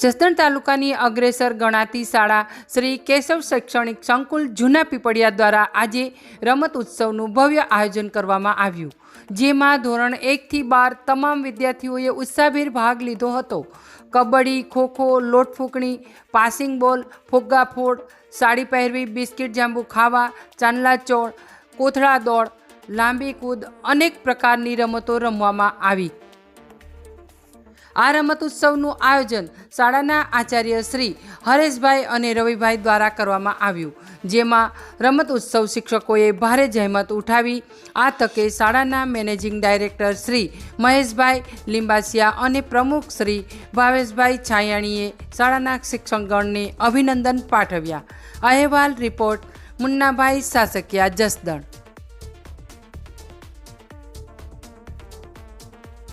જસદણ તાલુકાની અગ્રેસર ગણાતી શાળા શ્રી કેશવ શૈક્ષણિક સંકુલ જૂના પીપળિયા દ્વારા આજે રમત ઉત્સવનું ભવ્ય આયોજન કરવામાં આવ્યું. જેમાં ધોરણ એકથી બાર તમામ વિદ્યાર્થીઓએ ઉત્સાહભેર ભાગ લીધો હતો. કબડ્ડી, ખોખો, લોટફૂંકણી, પાસિંગ બોલ, ફુગ્ગા ફોડ, સાડી પહેરવી, બિસ્કિટ જાંબુ ખાવા, ચાંદલા ચોળ, કોથળા દોડ, લાંબી કૂદ અનેક પ્રકારની રમતો રમવામાં આવી. આ રમત ઉત્સવનું આયોજન શાળાના આચાર્ય શ્રી હરેશભાઈ અને રવિભાઈ દ્વારા કરવામાં આવ્યું, જેમાં રમત ઉત્સવ શિક્ષકોએ ભારે જહેમત ઉઠાવી. આ તકે શાળાના મેનેજિંગ ડાયરેક્ટર શ્રી મહેશભાઈ લિંબાસિયા અને પ્રમુખ શ્રી ભાવેશભાઈ છાયાણીએ શાળાના શિક્ષકગણને અભિનંદન પાઠવ્યા. અહેવાલ રિપોર્ટ મુન્નાભાઈ સાસકિયા જસદણ.